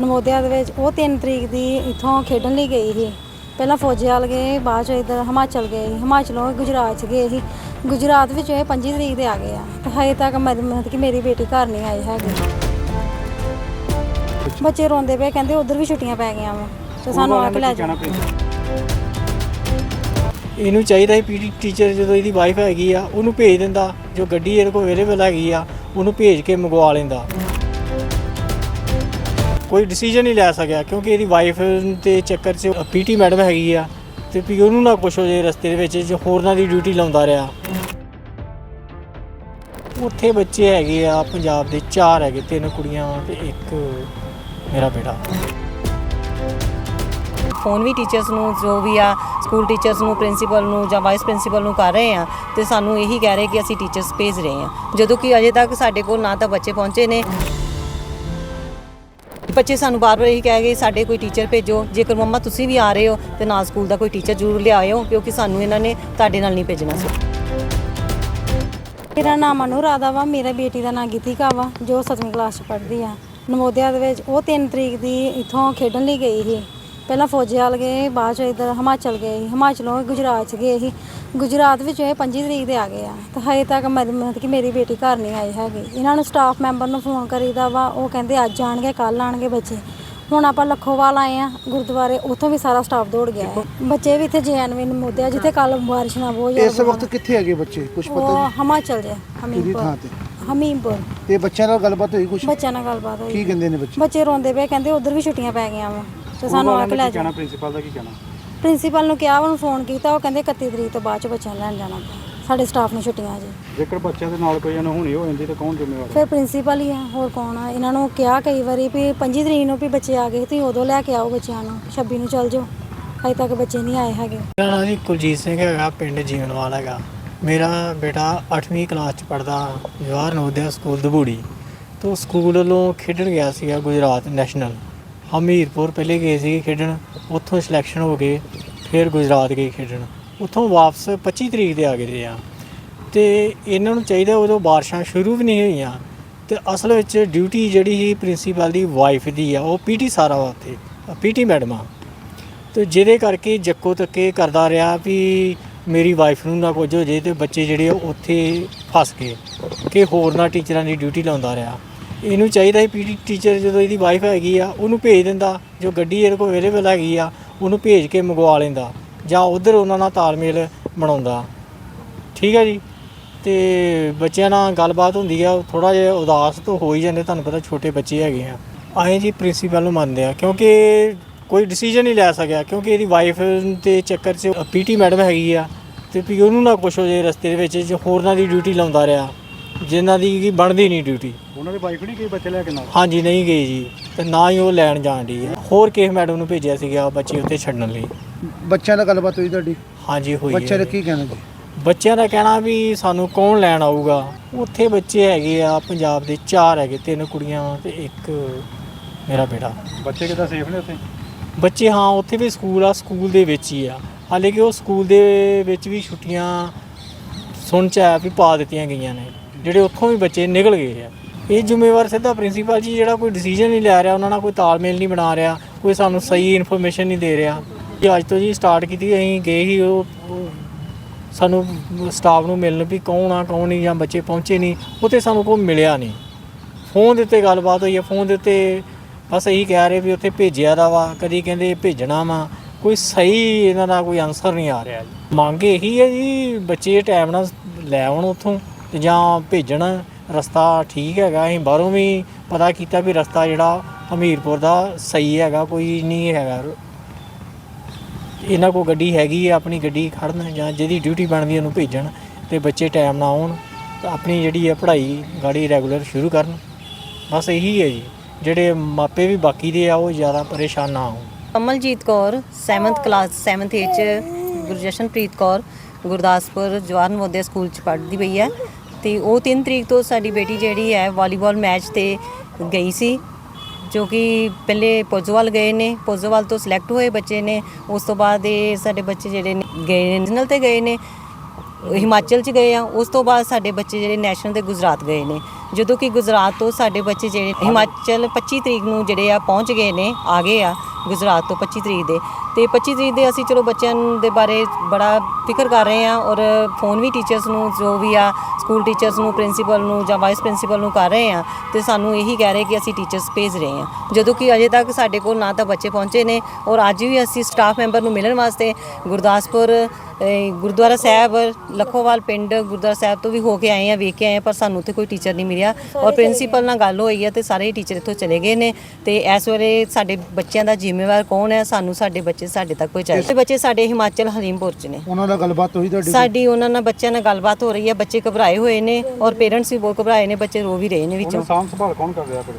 ਨਵੋਦਿਆ ਦੇ ਵਿੱਚ ਉਹ 3 ਤਰੀਕ ਦੀ ਇੱਥੋਂ ਖੇਡਣ ਲਈ ਗਈ ਸੀ। ਪਹਿਲਾਂ ਫੌਜੀਆਲ ਗਏ ਬਾਅਦ ਚ ਇਧਰ ਹਿਮਾਚਲ ਗਏ। ਹਿਮਾਚਲੋਂ ਗੁਜਰਾਤ ਚ ਗਏ ਸੀ। ਗੁਜਰਾਤ ਵਿੱਚ ਇਹ 25 ਤਰੀਕ ਦੇ ਆ ਗਏ ਆ। ਤੇ ਹਜੇ ਤੱਕ ਮਤ ਮਤ ਕਿ ਮੇਰੀ ਬੇਟੀ ਘਰ ਨਹੀਂ ਆਈ ਹੈਗੀ। ਬੱਚੇ ਰੋਂਦੇ ਪਏ ਕਹਿੰਦੇ ਉਧਰ ਵੀ ਛੁੱਟੀਆਂ ਪੈ ਗਈਆਂ ਵਾ। ਤੇ ਸਾਨੂੰ ਆ ਕੇ ਲੈ ਜਾਣਾ ਇਹਨੂੰ ਚਾਹੀਦਾ ਹੈ ਪੀਟੀ ਟੀਚਰ ਜਦੋਂ ਇਹਦੀ ਵਾਈਫ ਹੈਗੀ ਆ ਉਹਨੂੰ ਭੇਜ ਦਿੰਦਾ। ਜੋ ਗੱਡੀ ਇਹਦੇ ਕੋਲ ਅਵੇਲੇਬਲ ਹੈਗੀ ਆ ਉਹਨੂੰ ਭੇਜ ਕੇ ਮੰਗਵਾ ਲੈਂਦਾ। ਕੋਈ ਡਿਸੀਜਨ ਨਹੀਂ ਲੈ ਸਕਿਆ, ਕਿਉਂਕਿ ਇਹਦੀ ਵਾਈਫ ਦੇ ਚੱਕਰ 'ਚ ਪੀਟੀ ਮੈਡਮ ਹੈਗੀ ਆ ਤੇ ਵੀ ਉਹਨੂੰ ਨਾ ਕੁਛ ਹੋ ਜੇ ਰਸਤੇ ਦੇ ਵਿੱਚ ਜੋ ਹੋਰਨਾਂ ਦੀ ਡਿਊਟੀ ਲਾਉਂਦਾ ਰਿਹਾ। ਉੱਥੇ ਬੱਚੇ ਹੈਗੇ ਆ, ਪੰਜਾਬ ਦੇ ਚਾਰ ਹੈਗੇ, ਤਿੰਨ ਕੁੜੀਆਂ ਵਾਂ ਤੇ ਇੱਕ ਮੇਰਾ ਬੇਟਾ। ਫੋਨ ਵੀ ਟੀਚਰਸ ਨੂੰ, ਜੋ ਵੀ ਆ ਸਕੂਲ ਟੀਚਰਸ ਨੂੰ ਪ੍ਰਿੰਸੀਪਲ ਨੂੰ ਜਾਂ ਵਾਈਸ ਪ੍ਰਿੰਸੀਪਲ ਨੂੰ ਕਰ ਰਹੇ ਆ, ਤੇ ਸਾਨੂੰ ਇਹੀ ਕਹਿ ਰਹੇ ਕਿ ਅਸੀਂ ਟੀਚਰਸ ਭੇਜ ਰਹੇ ਆ। ਜਦੋਂ ਕਿ ਅਜੇ ਤੱਕ ਸਾਡੇ ਕੋਲ ਨਾ ਤਾਂ ਬੱਚੇ ਪਹੁੰਚੇ ਨੇ। ਬੱਚੇ ਸਾਨੂੰ ਬਾਰ-ਬਾਰ ਇਹੀ ਕਹਿ ਗਏ, ਸਾਡੇ ਕੋਈ ਟੀਚਰ ਭੇਜੋ, ਜੇਕਰ ਮੰਮਾ ਤੁਸੀਂ ਵੀ ਆ ਰਹੇ ਹੋ, ਤੇ ਨਾਲ ਸਕੂਲ ਦਾ ਕੋਈ ਟੀਚਰ ਜ਼ਰੂਰ ਲਿਆਇਓ ਕਿਉਂਕਿ ਸਾਨੂੰ ਇਹਨਾਂ ਨੇ ਤੁਹਾਡੇ ਨਾਲ ਨਹੀਂ ਭੇਜਣਾ ਸੀ। ਮੇਰਾ ਨਾਮ ਅਨੁਰਾਧਾ ਵਾ, ਮੇਰਾ ਬੇਟੀ ਦਾ ਨਾਮ ਗੀਤਿਕਾ ਵਾ, ਜੋ 7ਵੀਂ ਕਲਾਸ ਚ ਪੜ੍ਹਦੀ ਆ। ਨਵੋਦਿਆ ਦੇ ਵਿੱਚ ਉਹ 3 ਤਰੀਕ ਦੀ ਇੱਥੋਂ ਖੇਡਣ ਲਈ ਗਈ ਸੀ। ਪਹਿਲਾਂ ਫੌਜੀਆਲ ਗਏ ਬਾਅਦ ਚ ਇਧਰ ਹਿਮਾਚਲ ਗਏ। ਹਿਮਾਚਲੋਂ ਗੁਜਰਾਤ ਚ ਗਏ ਸੀ। ਗੁਜਰਾਤ ਵਿੱਚ ਇਹ 25 ਤਰੀਕ ਦੇ ਆ ਗਏ ਆ। ਤੇ ਹਜੇ ਤੱਕ ਮਤ ਮਤ ਕਿ ਮੇਰੀ ਬੇਟੀ ਘਰ ਨਹੀਂ ਆਈ ਹੈਗੀ। ਇਹਨਾਂ ਨੂੰ ਸਟਾਫ ਮੈਂਬਰ ਨੂੰ ਫੋਨ ਕਰੀਦਾ ਵਾ ਉਹ ਕਹਿੰਦੇ ਅੱਜ ਆਣਗੇ ਕੱਲ ਆਣਗੇ ਬੱਚੇ। ਹੁਣ ਆਪਾਂ ਲੱਖੋਵਾਲ ਆਏ ਆ ਗੁਰਦੁਆਰੇ ਉੱਥੋਂ ਵੀ ਸਾਰਾ ਸਟਾਫ ਦੌੜ ਗਿਆ ਹੈ। ਬੱਚੇ ਵੀ ਇੱਥੇ ਜੈਨਵਿਨ ਮੁੱਦਿਆ ਜਿੱਥੇ ਕੱਲ ਬਾਰਿਸ਼ ਨਾਲ ਬਹੁਤ ਜ਼ਿਆਦਾ ਇਸ ਵਕਤ ਕਿੱਥੇ ਹੈਗੇ ਬੱਚੇ? ਕੁਝ ਪਤਾ ਉਹ ਹਿਮਾਚਲ ਜੇ ਕਿਹੜੀ ਥਾਂ ਹਮੀਰਪੁਰ ਤੇ? ਹਮੀਰਪੁਰ ਤੇ ਬੱਚਿਆਂ ਨਾਲ ਗੱਲਬਾਤ ਹੋਈ ਕੁਝ ਬੱਚਿਆਂ ਨਾਲ ਗੱਲਬਾਤ ਕੀ ਹੋਈ ਕਹਿੰਦੇ ਨੇ ਬੱਚੇ? ਬੱਚੇ ਰੋਂਦੇ ਪਏ ਕਹਿੰਦੇ ਉਧਰ ਵੀ ਛੁੱਟੀਆਂ ਪੈ ਗਈਆਂ ਵਾ। ਤੇ ਸਾਨੂੰ ਆ ਕੇ ਲੈ ਜਾਣਾ ਪ੍ਰਿੰਸੀਪਲ ਦਾ ਕੀ ਕਹਿਣਾ? ਪ੍ਰਿੰਸੀਪਲ ਨੂੰ ਕਿਹਾ ਉਹਨੂੰ ਫੋਨ ਕੀਤਾ ਉਹ ਕਹਿੰਦੇ 31 ਤਰੀਕ ਤੋਂ ਬਾਅਦ ਚ ਬੱਚਿਆਂ ਨੂੰ ਲੈਣ ਜਾਣਾ ਸਾਡੇ ਸਟਾਫ ਨੂੰ ਛੁੱਟੀਆਂ ਜੀ। ਜੇਕਰ ਬੱਚਿਆਂ ਦੇ ਨਾਲ ਕੋਈ ਅਨਹੋਣੀ ਹੋ ਜਾਂਦੀ ਤਾਂ ਕੌਣ ਜ਼ਿੰਮੇਵਾਰ ਹੈ ਫਿਰ ਪ੍ਰਿੰਸੀਪਲ ਹੀ ਆ ਹੋਰ ਕੌਣ ਆ? ਇਹਨਾਂ ਨੂੰ ਕਿਹਾ ਕਈ ਵਾਰੀ ਵੀ 25 ਤਰੀਕ ਨੂੰ ਵੀ ਬੱਚੇ ਆ ਗਏ ਤੁਸੀਂ ਉਦੋਂ ਲੈ ਕੇ ਆਓ ਬੱਚਿਆਂ ਨੂੰ 26 ਨੂੰ ਚੱਲ ਜਾਓ। ਅਜੇ ਤੱਕ ਬੱਚੇ ਨਹੀਂ ਆਏ ਹੈਗੇ। ਮੇਰਾ ਨਾਮ ਜੀ ਕੁਲਜੀਤ ਸਿੰਘ ਹੈਗਾ ਪਿੰਡ ਜੀਵਨਵਾਲ ਹੈਗਾ। ਮੇਰਾ ਬੇਟਾ 8ਵੀਂ ਕਲਾਸ ਚ ਪੜਦਾ ਜਵਾਹਰ ਨਵੋਦਿਆ ਸਕੂਲ ਦਬੂੜੀ। ਤੋਂ ਸਕੂਲ ਵੱਲੋਂ ਖੇਡਣ ਗਿਆ ਸੀਗਾ ਗੁਜਰਾਤ ਨੈਸ਼ਨਲ। ਹਮੀਰਪੁਰ ਪਹਿਲੇ ਗਏ ਸੀ ਖੇਡਣ, ਉੱਥੋਂ ਸਿਲੈਕਸ਼ਨ ਹੋ ਗਏ, ਫਿਰ ਗੁਜਰਾਤ ਗਏ ਖੇਡਣ। ਉੱਥੋਂ ਵਾਪਸ 25 ਤਰੀਕ ਦੇ ਆ ਗਏ ਆ। ਤੇ ਇਹਨਾਂ ਨੂੰ ਚਾਹੀਦਾ ਉਦੋਂ ਬਾਰਿਸ਼ਾਂ ਸ਼ੁਰੂ ਵੀ ਨਹੀਂ ਹੋਈਆਂ। ਤੇ ਅਸਲ ਵਿੱਚ ਡਿਊਟੀ ਜਿਹੜੀ ਸੀ ਪ੍ਰਿੰਸੀਪਲ ਦੀ ਵਾਈਫ ਦੀ ਆ, ਉਹ ਪੀਟੀ ਸਾਰਾ ਵਾ ਉੱਥੇ ਪੀਟੀ ਮੈਡਮ ਆ। ਤੇ ਜਿਹਦੇ ਕਰਕੇ ਜੱਕੋ ਤੱਕੇ ਕਰਦਾ ਰਿਹਾ ਵੀ ਮੇਰੀ ਵਾਈਫ ਨੂੰ ਨਾ ਕੁਝ ਹੋ ਜੇ ਤੇ ਬੱਚੇ ਜਿਹੜੇ ਉੱਥੇ ਫਸ ਗਏ। ਕਿ ਹੋਰ ਨਾ ਟੀਚਰਾਂ ਦੀ ਡਿਊਟੀ ਲਾਉਂਦਾ ਰਿਹਾ। ਇਹਨੂੰ ਚਾਹੀਦਾ ਹੈ ਪੀਟੀ ਟੀਚਰ ਜਦੋਂ ਇਹਦੀ ਵਾਈਫ ਹੈਗੀ ਆ, ਉਹਨੂੰ ਭੇਜ ਦਿੰਦਾ, ਜੋ ਗੱਡੀ ਇਹਦੇ ਕੋਲ ਅਵੇਲੇਬਲ ਹੈਗੀ ਆ, ਉਹਨੂੰ ਭੇਜ ਕੇ ਮੰਗਵਾ ਲੈਂਦਾ, ਜਾਂ ਉਧਰ ਉਹਨਾਂ ਨਾਲ ਤਾਲਮੇਲ ਬਣਾਉਂਦਾ। ਠੀਕ ਹੈ ਜੀ? ਤੇ ਬੱਚਿਆਂ ਨਾਲ ਗੱਲਬਾਤ ਹੁੰਦੀ ਆ ਥੋੜਾ ਜਿਹਾ ਉਦਾਸ ਤੋਂ ਹੋ ਹੀ ਜਾਂਦੇ, ਤੁਹਾਨੂੰ ਪਤਾ ਛੋਟੇ ਬੱਚੇ ਹੈਗੇ ਆ। ਅਸੀਂ ਜੀ ਪ੍ਰਿੰਸੀਪਲ ਨੂੰ ਮੰਨਦੇ ਆ, ਕਿਉਂਕਿ ਕੋਈ ਡਿਸੀਜਨ ਨਹੀਂ ਲੈ ਸਕਿਆ, ਕਿਉਂਕਿ ਇਹਦੀ ਵਾਈਫ ਦੇ ਚੱਕਰ 'ਚ ਪੀਟੀ ਮੈਡਮ ਹੈਗੀ ਆ, ਤੇ ਵੀ ਉਹਨੂੰ ਨਾ ਕੁਛ ਹੋ ਜੇ ਰਸਤੇ ਦੇ ਵਿੱਚ, ਜੋ ਹੋਰਨਾਂ ਦੀ ਡਿਊਟੀ ਲਾਉਂਦਾ ਰਿਹਾ। ਜਿਨ੍ਹਾਂ ਦੀ ਕੀ ਬਣਦੀ ਨਹੀਂ ਡਿਊਟੀ ਉਹਨਾਂ ਦੀ ਵਾਈਫ ਨਹੀਂ ਗਈ ਬੱਚੇ ਲੈ ਕੇ ਨਾਲ? ਹਾਂਜੀ ਨਹੀਂ ਗਈ ਜੀ। ਤੇ ਨਾ ਹੀ ਉਹ ਲੈਣ ਜਾਣ ਦੀ ਹੈ ਹੋਰ ਕਿਸੇ ਮੈਡਮ ਨੂੰ ਭੇਜਿਆ ਸੀਗਾ ਬੱਚੇ ਉੱਥੇ ਛੱਡਣ ਲਈ। ਬੱਚਿਆਂ ਨਾਲ ਗੱਲਬਾਤ ਹੋਈ ਤੁਹਾਡੀ? ਹਾਂਜੀ ਹੋਈ ਹੈ ਬੱਚਿਆਂ ਦਾ। ਕੀ ਕਹਿਣਾ ਜੀ? ਬੱਚਿਆਂ ਦਾ ਕਹਿਣਾ ਵੀ ਸਾਨੂੰ ਕੌਣ ਲੈਣ ਆਊਗਾ? ਉੱਥੇ ਬੱਚੇ ਹੈਗੇ ਆ ਪੰਜਾਬ ਦੇ ਚਾਰ ਹੈਗੇ ਤਿੰਨ ਕੁੜੀਆਂ ਤੇ ਇੱਕ ਮੇਰਾ ਬੇਟਾ। ਬੱਚੇ ਕਿੱਦਾਂ ਸੇਫ ਨੇ ਉੱਥੇ? ਬੱਚੇ ਹਾਂ ਉੱਥੇ ਵੀ ਸਕੂਲ ਆ ਸਕੂਲ ਦੇ ਵਿੱਚ ਹੀ ਆ। ਹਾਲੇ ਕਿ ਉਹ ਸਕੂਲ ਦੇ ਵਿੱਚ ਵੀ ਛੁੱਟੀਆਂ ਸੁਣ ਚ ਆਇਆ ਵੀ ਪਾ ਦਿੱਤੀਆਂ ਗਈਆਂ ਨੇ। ਜਿਹੜੇ ਉੱਥੋਂ ਵੀ ਬੱਚੇ ਨਿਕਲ ਗਏ ਆ। ਇਹ ਜ਼ਿੰਮੇਵਾਰ ਸਿੱਧਾ ਪ੍ਰਿੰਸੀਪਲ ਜੀ ਜਿਹੜਾ ਕੋਈ ਡਿਸੀਜਨ ਨਹੀਂ ਲੈ ਰਿਹਾ, ਉਹਨਾਂ ਨਾਲ ਕੋਈ ਤਾਲਮੇਲ ਨਹੀਂ ਬਣਾ ਰਿਹਾ, ਕੋਈ ਸਾਨੂੰ ਸਹੀ ਇਨਫੋਰਮੇਸ਼ਨ ਨਹੀਂ ਦੇ ਰਿਹਾ। ਜੀ, ਅੱਜ ਤੋਂ ਜੀ ਸਟਾਰਟ ਕੀਤੀ, ਅਸੀਂ ਗਏ ਹੀ ਉਹ ਸਾਨੂੰ ਸਟਾਫ ਨੂੰ ਮਿਲਣ ਵੀ ਕੌਣ ਆ, ਕੌਣ ਨਹੀਂ, ਜਾਂ ਬੱਚੇ ਪਹੁੰਚੇ ਨਹੀਂ, ਉੱਥੇ ਸਾਨੂੰ ਕੋਈ ਮਿਲਿਆ ਨਹੀਂ। ਫੋਨ ਦੇ ਉੱਤੇ ਗੱਲਬਾਤ ਹੋਈ ਹੈ ਫੋਨ ਦੇ ਉੱਤੇ ਬਸ ਇਹੀ ਕਹਿ ਰਹੇ ਵੀ ਉੱਥੇ ਭੇਜਿਆ ਦਾ ਵਾ, ਕਦੀ ਕਹਿੰਦੇ ਭੇਜਣਾ ਵਾ, ਕੋਈ ਸਹੀ ਇਹਨਾਂ ਦਾ ਕੋਈ ਆਨਸਰ ਨਹੀਂ ਆ ਰਿਹਾ। ਜੀ ਮੰਗ ਇਹੀ ਹੈ ਜੀ, ਬੱਚੇ ਟਾਈਮ ਨਾਲ ਲੈ ਆਉਣ ਉੱਥੋਂ। ਤੇ ਜਾਂ ਭੇਜਣ, ਰਸਤਾ ਠੀਕ ਹੈਗਾ, ਅਸੀਂ ਬਾਹਰੋਂ ਵੀ ਪਤਾ ਕੀਤਾ ਵੀ ਰਸਤਾ ਜਿਹੜਾ ਹਮੀਰਪੁਰ ਦਾ ਸਹੀ ਹੈਗਾ, ਕੋਈ ਨਹੀਂ ਹੈਗਾ। ਇਹਨਾਂ ਕੋਲ ਗੱਡੀ ਹੈਗੀ ਹੈ ਆਪਣੀ ਗੱਡੀ ਖੜਨ ਜਾਂ ਜਿਹਦੀ ਡਿਊਟੀ ਬਣਦੀ ਉਹਨੂੰ ਭੇਜਣ ਤੇ ਬੱਚੇ ਟਾਈਮ ਨਾਲ ਆਉਣ, ਤਾਂ ਆਪਣੀ ਜਿਹੜੀ ਹੈ ਪੜ੍ਹਾਈ ਗਾੜੀ ਰੈਗੂਲਰ ਸ਼ੁਰੂ ਕਰਨ। ਬਸ ਇਹੀ ਹੈ ਜੀ। ਜਿਹੜੇ ਮਾਪੇ ਵੀ ਬਾਕੀ ਦੇ ਆ, ਉਹ ਜ਼ਿਆਦਾ ਪਰੇਸ਼ਾਨ ਨਾ ਹੋਣ। Kamaljit Kaur 7th class 7th A ਚ ਗੁਰਜਸ਼ਨਪ੍ਰੀਤ ਕੌਰ, ਗੁਰਦਾਸਪੁਰ ਜਵਾਹਰ ਨਵੋਦਿਆ ਸਕੂਲ ਚ ਪੜ੍ਹਦੀ ਪਈ ਹੈ। ਤੇ ਉਹ 3 ਤਰੀਕ ਤੋਂ ਸਾਡੀ ਬੇਟੀ ਜਿਹੜੀ ਹੈ ਵਾਲੀਬਾਲ ਮੈਚ ਤੇ ਗਈ ਸੀ, ਜੋ ਕਿ ਪਹਿਲੇ ਪੋਜੋਵਾਲ ਗਏ ਨੇ ਪੋਜੋਵਾਲ ਤੋਂ ਸਿਲੈਕਟ ਹੋਏ ਬੱਚੇ ਨੇ, ਉਸ ਤੋਂ ਬਾਅਦ ਇਹ ਸਾਡੇ ਬੱਚੇ ਜਿਹੜੇ ਨੇ ਗਏ ਨੇ ਨੈਸ਼ਨਲ ਤੇ ਗਏ ਨੇ, ਹਿਮਾਚਲ ਚ ਗਏ ਆ, ਉਸ ਤੋਂ ਬਾਅਦ ਸਾਡੇ ਬੱਚੇ ਜਿਹੜੇ ਨੈਸ਼ਨਲ ਦੇ ਗੁਜਰਾਤ ਗਏ ਨੇ। ਜਦੋਂ ਕਿ ਗੁਜਰਾਤ ਤੋਂ ਸਾਡੇ ਬੱਚੇ ਜਿਹੜੇ ਹਿਮਾਚਲ 25 ਤਰੀਕ ਨੂੰ ਜਿਹੜੇ ਆ ਪਹੁੰਚ ਗਏ ਨੇ, ਆ ਗਏ ਆ ਗੁਜਰਾਤ ਤੋਂ 25 ਤਰੀਕ ਦੇ। ਤੇ 25 ਤਰੀਕ ਦੇ ਅਸੀਂ ਚਲੋ ਬੱਚਿਆਂ ਦੇ ਬਾਰੇ ਬੜਾ ਫਿਕਰ ਕਰ ਰਹੇ ਆ ਔਰ ਫੋਨ ਵੀ ਟੀਚਰਸ ਨੂੰ ਜੋ ਵੀ ਆ ਸਕੂਲ ਟੀਚਰਸ ਨੂੰ ਪ੍ਰਿੰਸੀਪਲ ਨੂੰ ਜਾਂ ਵਾਈਸ ਪ੍ਰਿੰਸੀਪਲ ਨੂੰ ਕਰ ਰਹੇ ਆ ਤੇ ਸਾਨੂੰ ਇਹੀ ਕਹਿ ਰਹੇ ਕਿ ਅਸੀਂ ਟੀਚਰਸ ਭੇਜ ਰਹੇ ਆ ਜਦੋਂ ਕਿ ਅਜੇ ਤੱਕ ਸਾਡੇ ਕੋਲ ਨਾ ਤਾਂ ਬੱਚੇ ਪਹੁੰਚੇ ਨੇ ਔਰ ਅੱਜ ਵੀ ਅਸੀਂ ਸਟਾਫ ਮੈਂਬਰ ਨੂੰ ਮਿਲਣ ਵਾਸਤੇ ਗੁਰਦਾਸਪੁਰ ਗੁਰਦੁਆਰਾ ਸਾਹਿਬ ਲਖੋਵਾਲ ਪਿੰਡ ਗੁਰਦੁਆਰਾ ਸਾਹਿਬ ਤੋਂ ਵੀ ਹੋ ਕੇ ਆਏ ਆ ਵੇਖ ਕੇ ਆਏ ਆ, ਪਰ ਸਾਨੂੰ ਉੱਥੇ ਕੋਈ ਟੀਚਰ ਨਹੀਂ ਮਿਲਿਆ ਔਰ ਪ੍ਰਿੰਸੀਪਲ ਨਾਲ ਗੱਲ ਹੋਈ ਹੈ ਤੇ ਸਾਰੇ ਟੀਚਰ ਇੱਥੋਂ ਚਲੇ ਗਏ ਨੇ ਤੇ ਇਸ ਵੇਲੇ ਸਾਡੇ ਬੱਚਿਆਂ ਦਾ ਜ਼ਿੰਮੇਵਾਰ ਕੌਣ ਹੈ? ਸਾਨੂੰ ਸਾਡੇ ਬੱਚੇ ਸਾਡੇ ਤੱਕ ਪਹੁੰਚਾਏ। ਤੇ ਬੱਚੇ ਸਾਡੇ ਹਿਮਾਚਲ ਹਰੀਮਪੁਰ ਚ ਨੇ। ਉਹਨਾਂ ਨਾਲ ਗੱਲਬਾਤ ਹੋਈ ਤੁਹਾਡੀ ਸਾਡੀ ਉਹਨਾਂ ਨਾਲ ਬੱਚਿਆਂ ਨਾਲ ਗੱਲਬਾਤ ਹੋ ਰਹੀ ਹੈ ਬੱਚੇ ਘਬਰਾਏ ਹੋਏ ਨੇ ਔਰ ਪੇਰੈਂਟਸ ਵੀ ਬਹੁਤ ਘਬਰਾਏ ਨੇ ਬੱਚੇ ਰੋ ਵੀ ਰਹੇ ਨੇ ਵਿੱਚੋਂ। ਸਾਂਭ ਸੰਭਾਲ ਕੌਣ ਕਰ ਰਿਹਾ ਫਿਰ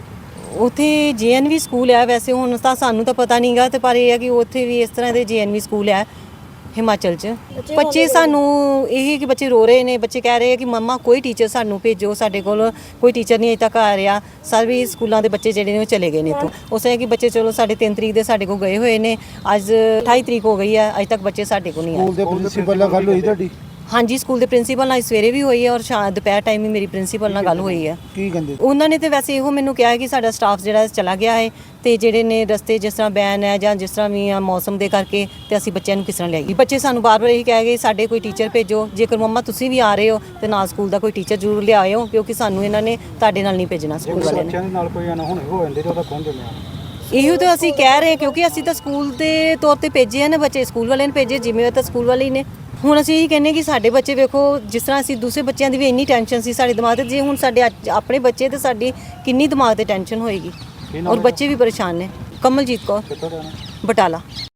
ਉਥੇ ਜੀਐਨਵੀ ਸਕੂਲ ਹੈ ਵੈਸੇ ਹੁਣ ਤਾਂ ਸਾਨੂੰ ਤਾਂ ਪਤਾ ਨਹੀਂਗਾ ਤੇ ਪਰ ਇਹ ਹੈ ਕਿ ਉੱਥੇ ਵੀ ਇਸ ਤਰ੍ਹਾਂ ਦੇ ਜੀਐਨਵੀ ਸਕੂਲ ਹੈ ਹਿਮਾਚਲ 'ਚ। ਬੱਚੇ ਸਾਨੂੰ ਇਹ ਕਿ ਬੱਚੇ ਰੋ ਰਹੇ ਨੇ ਬੱਚੇ ਕਹਿ ਰਹੇ ਆ ਕਿ ਮੰਮਾ ਕੋਈ ਟੀਚਰ ਸਾਨੂੰ ਭੇਜੋ ਸਾਡੇ ਕੋਲ ਕੋਈ ਟੀਚਰ ਨਹੀਂ ਅਜੇ ਤੱਕ ਆ ਰਿਹਾ। ਸਾਰੇ ਸਕੂਲਾਂ ਦੇ ਬੱਚੇ ਜਿਹੜੇ ਨੇ ਉਹ ਚਲੇ ਗਏ ਨੇ ਇੱਥੋਂ। ਉਸ ਹੈ ਕਿ ਬੱਚੇ ਚਲੋ ਸਾਡੇ 3 ਤਰੀਕ ਦੇ ਸਾਡੇ ਕੋਲ ਗਏ ਹੋਏ ਨੇ। ਅੱਜ 28 ਤਰੀਕ ਹੋ ਗਈ ਹੈ ਅਜੇ ਤੱਕ ਬੱਚੇ ਸਾਡੇ ਕੋਲ ਨਹੀਂ ਆਏ। ਸਕੂਲ ਦੇ ਪ੍ਰਿੰਸੀਪਲ ਨਾਲ ਗੱਲ ਹੋਈ ਤੁਹਾਡੀ? ਹਾਂਜੀ ਸਕੂਲ ਦੇ ਪ੍ਰਿੰਸੀਪਲ ਨਾਲ ਸਵੇਰੇ ਵੀ ਹੋਈ ਹੈ ਔਰ ਸ਼ਾਮ ਦੁਪਹਿਰ ਟਾਈਮ ਵੀ ਮੇਰੀ ਪ੍ਰਿੰਸੀਪਲ ਨਾਲ ਗੱਲ ਹੋਈ ਹੈ। ਕੀ ਕਹਿੰਦੇ? ਉਹਨਾਂ ਨੇ ਤੇ ਵੈਸੇ ਇਹੋ ਮੈਨੂੰ ਕਿਹਾ ਹੈ ਕਿ ਸਾਡਾ ਸਟਾਫ ਜਿਹੜਾ ਚਲਾ ਗਿਆ ਹੈ ਤੇ ਜਿਹੜੇ ਨੇ ਰਸਤੇ ਜਿਸ ਤਰ੍ਹਾਂ ਬੈਨ ਹੈ ਜਾਂ ਜਿਸ ਤਰ੍ਹਾਂ ਵੀ ਆ ਮੌਸਮ ਦੇ ਕਰਕੇ ਤੇ ਅਸੀਂ ਬੱਚਿਆਂ ਨੂੰ ਕਿਸ ਤਰ੍ਹਾਂ ਲਿਆਈਏ। ਬੱਚੇ ਸਾਨੂੰ ਬਾਰ-ਬਾਰ ਇਹੀ ਕਹਿ ਗਏ ਸਾਡੇ ਕੋਈ ਟੀਚਰ ਭੇਜੋ। ਜੇਕਰ ਮੰਮਾ ਤੁਸੀਂ ਵੀ ਆ ਰਹੇ ਹੋ ਤੇ ਨਾਲ ਸਕੂਲ ਦਾ ਕੋਈ ਟੀਚਰ ਜ਼ਰੂਰ ਲਿਆਇਓ ਕਿਉਂਕਿ ਸਾਨੂੰ ਇਹਨਾਂ ਨੇ ਤੁਹਾਡੇ ਨਾਲ ਨਹੀਂ ਭੇਜਣਾ ਸਕੂਲ ਵਾਲਿਆਂ ਨੇ। ਬੱਚਿਆਂ ਦੇ ਨਾਲ ਕੋਈ ਅਨਹੋਣੀ ਹੋ ਜਾਂਦੀ ਤੇ ਉਹਦਾ ਕੌਣ ਜ਼ਿੰਮੇਵਾਰ? ਇਹੋ ਤਾਂ ਅਸੀਂ ਕਹਿ ਰਹੇ ਕਿਉਂਕਿ ਅਸੀਂ ਤਾਂ ਸਕੂਲ ਦੇ ਤੌਰ ਤੇ ਭੇਜੇ ਆ ਨਾ ਬੱਚੇ ਸਕੂਲ ਵਾਲਿਆਂ ਨੇ ਭੇਜੇ ਜਿਵੇਂ ਤਾਂ ਸਕੂਲ ਵਾਲੇ ਹੀ ਨੇ ਹੁਣ ਅਸੀਂ ਇਹ ਕਹਿੰਨੇ ਕਿ ਸਾਡੇ ਬੱਚੇ ਵੇਖੋ ਜਿਸ ਤਰ੍ਹਾਂ ਅਸੀਂ ਦੂਸਰੇ ਬੱਚਿਆਂ ਦੀ ਵੀ ਇੰਨੀ ਟੈਨਸ਼ਨ ਸੀ ਸਾਡੇ ਦਿਮਾਗ ਤੇ ਜੇ ਹੁਣ ਸਾਡੇ ਅੱਜ ਆਪਣੇ ਬੱਚੇ ਤੇ ਸਾਡੀ ਕਿੰਨੀ ਦਿਮਾਗ ਤੇ ਟੈਨਸ਼ਨ ਹੋਏਗੀ ਔਰ? ਬੱਚੇ ਵੀ ਪਰੇਸ਼ਾਨ ਨੇ ਕਮਲਜੀਤ ਕੌਰ? ਬਟਾਲਾ